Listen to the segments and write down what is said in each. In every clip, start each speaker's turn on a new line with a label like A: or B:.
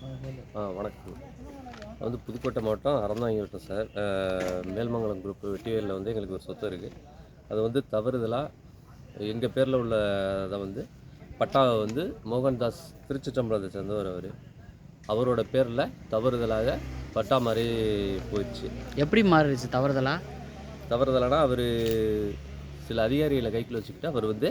A: ஆ வணக்கம். வந்து புதுக்கோட்டை மாவட்டம் அறந்தாங்கி வட்டம் சார். மேல்மங்கலம் குரூப் வெட்டிவேலில் வந்து எங்களுக்கு ஒரு சொத்து இருக்குது அது வந்து தவறுதலாக எங்கள் பேரில் உள்ள அதை வந்து பட்டாவை வந்து மோகன்தாஸ் திருச்சிற்றம்பலத்தை சேர்ந்தவர் அவர். அவரோட பேரில் தவறுதலாக பட்டா மாதிரி போயிடுச்சு.
B: எப்படி மாறிடுச்சு தவறுதலா?
A: தவறுதலானா அவர் சில அதிகாரிகளை கைக்குள்ள வச்சுக்கிட்டு அவர் வந்து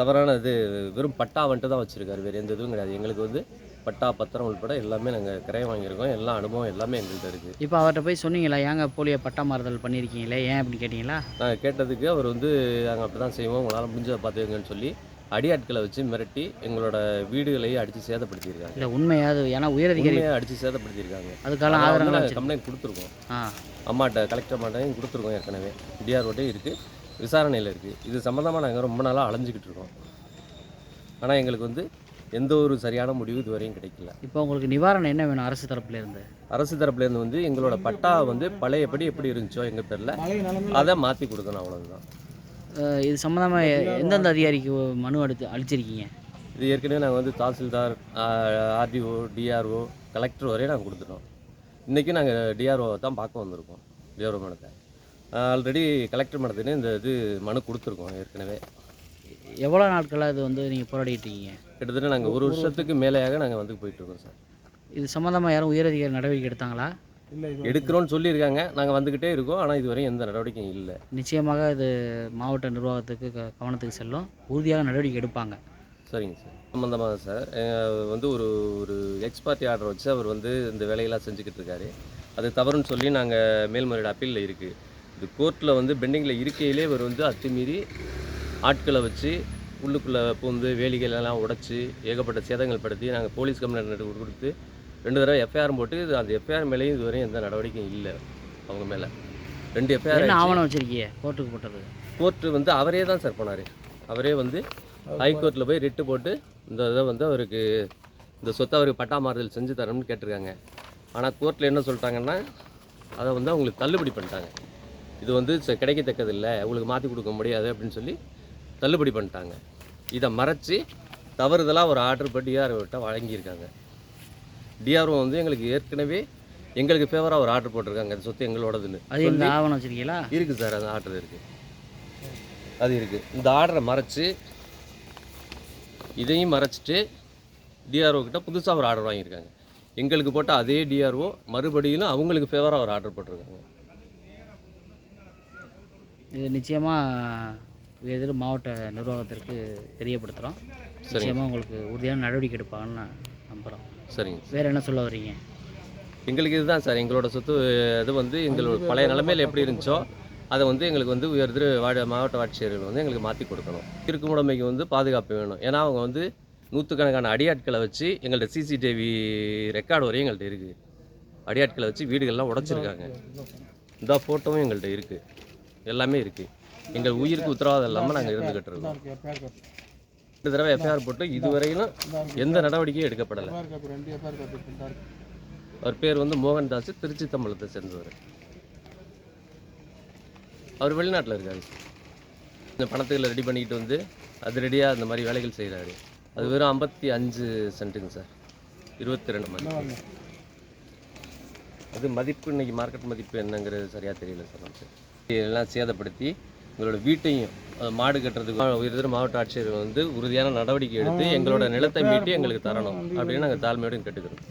A: தவறான இது வெறும் பட்டா வந்துட்டு தான் வச்சுருக்காரு. வேறு எந்த இதுவும் கிடையாது. எங்களுக்கு வந்து பட்டா பத்திரம் உள்பட எல்லாமே நாங்கள் கிரையம் வாங்கியிருக்கோம். எல்லா அனுபவம் எல்லாமே எங்கள்கிட்ட இருக்குது
B: இப்போ அவர்கிட்ட போய் சொன்னீங்களா ஏங்க போலியோ பட்டா மாறுதல் பண்ணியிருக்கீங்களே ஏன் அப்படின்னு கேட்டிங்களா?
A: நாங்கள் கேட்டதுக்கு அவர் வந்து நாங்கள் அப்படி தான் செய்வோம் உங்களால் முடிஞ்சதை பார்த்துக்கங்கன்னு சொல்லி அடியாட்களை வச்சு மிரட்டி எங்களோட வீடுகளையும் அடித்து சேதப்படுத்தியிருக்காங்க.
B: இல்லை உண்மையாது ஏன்னா உயரதிகாரி
A: அடித்து சேதப்படுத்தியிருக்காங்க.
B: அதுக்கான ஆதாரங்கள்
A: கம்ப்ளைண்ட் கொடுத்துருக்கோம். அம்மாட்ட கலெக்டர் மாட்டையும் கொடுத்துருக்கோம் ஏற்கனவே. டிஆர்ஓட்டையும் இருக்குது விசாரணையில் இருக்குது இது சம்மந்தமாக நாங்கள் ரொம்ப நாளாக அலைஞ்சிக்கிட்டு இருக்கோம். ஆனால் எங்களுக்கு வந்து எந்த ஒரு சரியான முடிவு இதுவரையும் கிடைக்கல.
B: இப்போ உங்களுக்கு நிவாரணம் என்ன வேணும் அரசு தரப்புல இருந்து?
A: அரசு தரப்புலேருந்து வந்து எங்களோட பட்டா வந்து பழையபடி எப்படி இருந்துச்சோ எங்கள் பேரில் அதை மாற்றி கொடுக்கணும் அவ்வளவுதான்.
B: அஹ் இது சம்மந்தமாக எந்தெந்த அதிகாரிக்கு மனு எடுத்து அளிச்சிருக்கீங்க?
A: இது ஏற்கனவே நாங்கள் வந்து தாசில்தார் ஆர்டிஓ டிஆர்ஓ கலெக்டர் வரையும் நாங்கள் கொடுத்துட்டோம். இன்றைக்கி நாங்கள் டிஆர்ஓ தான் பார்க்க வந்திருக்கோம் டிஆர்ஓ மேடத்தை ஆல்ரெடி கலெக்டர் மேடத்துலேயும் இந்த இது மனு கொடுத்துருக்கோம் ஏற்கனவே.
B: எவ்வளோ நாட்களாக இது வந்து நீங்கள் போராடிட்டு இருக்கீங்க?
A: கிட்டத்தட்ட நாங்கள் ஒரு வருஷத்துக்கு மேலேயாக நாங்கள் வந்து போயிட்டுருக்கோம் சார்.
B: இது சம்மந்தமாக யாரும் உயரதிகாரி நடவடிக்கை எடுத்தாங்களா?
A: எடுக்கிறோன்னு சொல்லியிருக்காங்க. நாங்கள் வந்துக்கிட்டே இருக்கோம். ஆனால் இதுவரையும் எந்த நடவடிக்கையும் இல்லை.
B: நிச்சயமாக இது மாவட்ட நிர்வாகத்துக்கு க- கவனத்துக்கு செல்லும். உறுதியாக நடவடிக்கை எடுப்பாங்க.
A: சரிங்க சார். சம்மந்தமாக சார். வந்து ஒரு ஒரு எக்ஸ்பார்ட்டி ஆர்டர் வச்சு அவர் வந்து இந்த வேலையெல்லாம் செஞ்சுக்கிட்டு இருக்காரு. அது தவறுன்னு சொல்லி நாங்கள் மேல்முறையீடு அப்பீலில் இருக்குது இது கோர்ட்டில் வந்து பெண்டிங்கில் இருக்கையிலே இவர் வந்து அத்துமீறி ஆட்களை வச்சு உள்ளுக்குள்ளே பூந்து வேலிகள் எல்லாம் உடைச்சி ஏகப்பட்ட சேதங்கள் படுத்தி நாங்கள் போலீஸ் கம்ப்ளைண்ட் கொடுத்து ரெண்டு தடவை எஃப்ஐஆர் போட்டு அந்த எஃப்ஐஆர் மேலேயும் இதுவரையும் எந்த நடவடிக்கையும் இல்லை அவங்க மேலே. ரெண்டு எஃப்ஐஆர்
B: ஆவணம் வச்சிருக்கீங்க கோர்ட்டுக்கு போட்டது.
A: கோர்ட்டு வந்து அவரே தான் சார் போனார். அவரே வந்து ஹைகோர்ட்டில் போய் ரிட்டு போட்டு இந்த இதை வந்து அவருக்கு இந்த சொத்தை அவருக்கு பட்டா மாறுதல் செஞ்சு தரணும்னு கேட்டிருக்காங்க. ஆனால் கோர்ட்டில் என்ன சொல்லிட்டாங்கன்னா அதை வந்து அவங்களுக்கு தள்ளுபடி பண்ணிட்டாங்க. இது வந்து ச- கிடைக்கத்தக்கதில்லை உங்களுக்கு மாற்றி கொடுக்க முடியாது அப்படின்னு சொல்லி தள்ளுபடி பண்ணிட்டாங்க. இதை மறைச்சி தவறுதலாக ஒரு ஆர்டர் படி டிஆர்ஓட்ட வழங்கியிருக்காங்க. டிஆர்ஓ வந்து எங்களுக்கு ஏற்கனவே எங்களுக்கு ஃபேவராக ஒரு ஆர்டர் போட்டிருக்காங்க. இந்த சொத்து எங்களோடதுன்னு
B: அது எந்த ஆவணம் வச்சிருக்கீங்களா?
A: இருக்குது சார் அந்த ஆர்டர் இருக்குது அது இருக்குது இந்த ஆர்டரை மறைச்சு இதையும் மறைச்சிட்டு டிஆர்ஓ கிட்ட புதுசாக ஒரு ஆர்டர் வாங்கியிருக்காங்க. எங்களுக்கு போட்ட அதே டிஆர்ஓ மறுபடியும் அவங்களுக்கு ஃபேவராக ஒரு ஆர்டர் போட்டிருக்காங்க.
B: இது நிச்சயமாக எதிர் மாவட்ட நிர்வாகத்திற்கு தெரியப்படுத்துகிறோம். நிச்சயமாக உங்களுக்கு உறுதியான நடவடிக்கை எடுப்பாங்கன்னு நான் நம்புகிறோம்
A: சரிங்க.
B: வேறு என்ன சொல்ல வர்றீங்க?
A: எங்களுக்கு இதுதான் சார். எங்களோட சொத்து இது வந்து எங்களோட பழைய நிலைமையில் எப்படி இருந்துச்சோ அதை வந்து எங்களுக்கு வந்து உயர் திரு வாட மாவட்ட ஆட்சியர்கள் வந்து எங்களுக்கு மாற்றி கொடுக்கணும். இருக்குமுடைமைக்கு வந்து பாதுகாப்பு வேணும். ஏன்னா அவங்க வந்து நூற்றுக்கணக்கான அடியாட்களை வச்சு எங்கள்கிட்ட சிசிடிவி ரெக்கார்டு வரையும் எங்கள்கிட்ட இருக்குது அடியாட்களை வச்சு வீடுகள்லாம் உடைச்சிருக்காங்க. இந்த ஃபோட்டோவும் எங்கள்கிட்ட இருக்குது எல்லாமே இருக்குது எங்கள் உயிருக்கு உத்தரவாதம் இல்லாமல் நாங்கள் இருந்துக்கிட்டு இருக்கோம் ரெண்டு தடவை எஃப்ஐஆர் போட்டு இதுவரையிலும் எந்த நடவடிக்கையும் எடுக்கப்படலை. அவர் பேர் வந்து மோகன்தாஸ் திருச்சி தம்பலத்தை சேர்ந்தவர். அவர் வெளிநாட்டில் இருக்காரு. இந்த பணத்துகளை ரெடி பண்ணிக்கிட்டு வந்து அது ரெடியாக அந்த மாதிரி வேலைகள் செய்கிறாரு அது வெறும் ஐம்பத்தி அஞ்சு சென்ட்டுங்க சார். இருபத்தி ரெண்டு மதிப்பு. அது மதிப்பு இன்னைக்கு மார்க்கெட் மதிப்பு என்னங்கிறது சரியாக தெரியல சார் நமக்கு. எல்லாம் சேதப்படுத்தி எங்களோட வீட்டையும் மாடு கட்டுறதுக்கு உயர்திரு மாவட்ட ஆட்சியர் வந்து உறுதியான நடவடிக்கை எடுத்து எங்களோட நிலத்தை மீட்டு எங்களுக்கு தரணும் அப்படின்னு நாங்கள் தாழ்மையோடு கேட்டுக்கிறோம்.